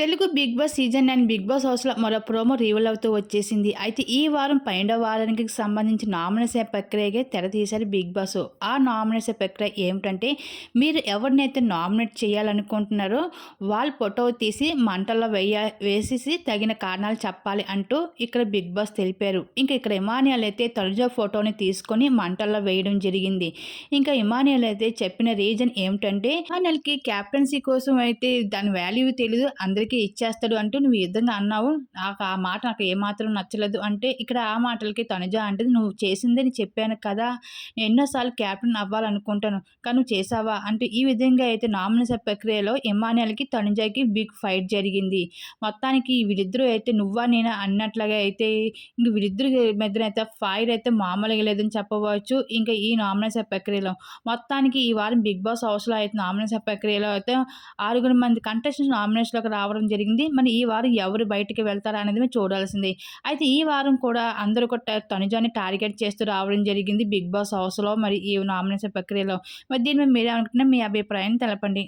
Telugu Bigg Boss season nine Bigg Boss హౌస్లో మరో promo రీవల్ అవుతూ వచ్చేసింది. అయితే ఈ వారం పన్నెండవ వారానికి సంబంధించి నామినేషన్ ప్రక్రియగా తెర తీశారు బిగ్ బాస్. ఆ నామినేషన్ ప్రక్రియ ఏమిటంటే మీరు ఎవరినైతే నామినేట్ చేయాలనుకుంటున్నారో వాళ్ళ ఫోటో తీసి మంటల్లో వేయ వేసేసి తగిన కారణాలు చెప్పాలి అంటూ ఇక్కడ బిగ్ బాస్ తెలిపారు. ఇంకా ఇక్కడ ఇమానియల్ అయితే తొలజో ఫోటోని తీసుకొని మంటల్లో వేయడం జరిగింది. ఇంకా ఇమానియల్ అయితే చెప్పిన రీజన్ ఏమిటంటే ఇమానియల్కి క్యాప్టెన్సీ కోసం అయితే దాని వాల్యూ తెలియదు అందరికీ ఇచ్చేస్తాడు అంటూ నువ్వు విధంగా అన్నావు. నాకు ఆ మాట నాకు ఏమాత్రం నచ్చలేదు అంటే ఇక్కడ ఆ మాటలకి తనుజ అంటే నువ్వు చేసిందని చెప్పాను కదా నేను ఎన్నోసార్లు క్యాప్టెన్ అవ్వాలనుకుంటాను కానీ నువ్వు చేసావా? అంటే ఈ విధంగా అయితే నామినేషన్ ప్రక్రియలో ఇమానియల్కి తనుజకి బిగ్ ఫైట్ జరిగింది. మొత్తానికి వీళ్ళిద్దరూ అయితే నువ్వా నేనా అన్నట్లుగా అయితే ఇంక వీళ్ళిద్దరు మధ్యన అయితే ఫైర్ అయితే మామూలుగా లేదని చెప్పవచ్చు ఇంకా ఈ నామినేషన్ ప్రక్రియలో. మొత్తానికి ఈ వారం బిగ్ బాస్ హౌస్లో అయితే నామినేషన్ ప్రక్రియలో అయితే ఆరుగురు మంది కంటెస్టెంట్స్ నామినేషన్లోకి రావడం జరిగింది. మరి ఈ వారం ఎవరు బయటికి వెళ్తారా అనేది మేము చూడాల్సింది. అయితే ఈ వారం కూడా అందరూ కూడా తనుజాన్ని టార్గెట్ చేస్తూ రావడం జరిగింది. బిగ్ బాస్ హౌస్లో మరి ఈ నామినేషన్ ప్రక్రియలో. మరి దీని మీద మీరేమనుకుంటున్నా మీ అభిప్రాయాన్ని తెలపండి.